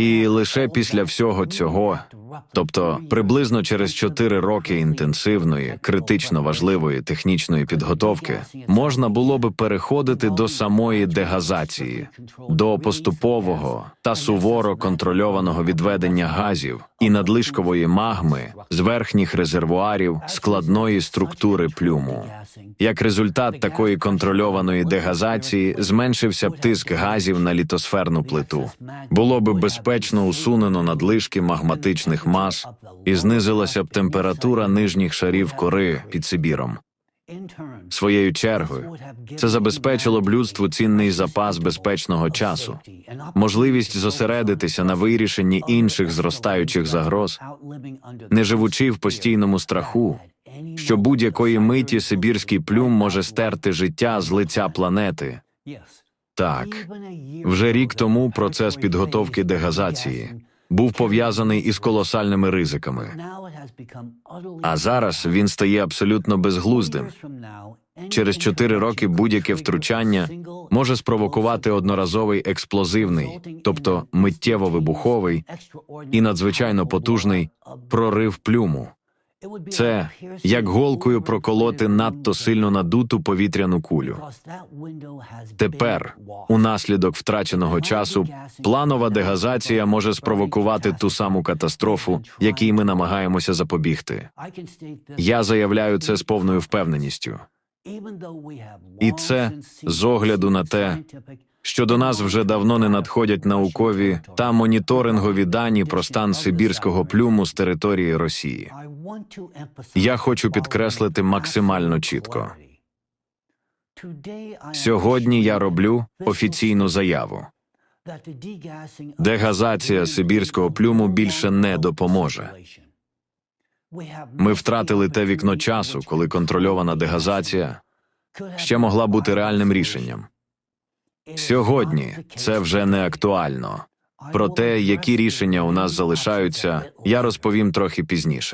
І лише після всього цього, тобто приблизно через 4 роки інтенсивної, критично важливої технічної підготовки, можна було би переходити до самої дегазації, до поступового та суворо контрольованого відведення газів і надлишкової магми з верхніх резервуарів складної структури плюму. Як результат такої контрольованої дегазації зменшився б тиск газів на літосферну плиту. Було би безпечно усунено надлишки магматичних мас і знизилася б температура нижніх шарів кори під Сибіром. Своєю чергою, це забезпечило б людству цінний запас безпечного часу, можливість зосередитися на вирішенні інших зростаючих загроз, не живучи в постійному страху, що будь-якої миті сибірський плюм може стерти життя з лиця планети. Так, вже рік тому процес підготовки дегазації був пов'язаний із колосальними ризиками, а зараз він стає абсолютно безглуздим. Через чотири роки будь-яке втручання може спровокувати одноразовий експлозивний, тобто миттєво вибуховий і надзвичайно потужний прорив плюму. Це як голкою проколоти надто сильно надуту повітряну кулю. Тепер, унаслідок втраченого часу, планова дегазація може спровокувати ту саму катастрофу, якій ми намагаємося запобігти. Я заявляю це з повною впевненістю. І це з огляду на те, що до нас вже давно не надходять наукові та моніторингові дані про стан сибірського плюму з території Росії. Я хочу підкреслити максимально чітко. Сьогодні я роблю офіційну заяву. Дегазація сибірського плюму більше не допоможе. Ми втратили те вікно часу, коли контрольована дегазація ще могла бути реальним рішенням. Сьогодні це вже не актуально. Про те, які рішення у нас залишаються, я розповім трохи пізніше.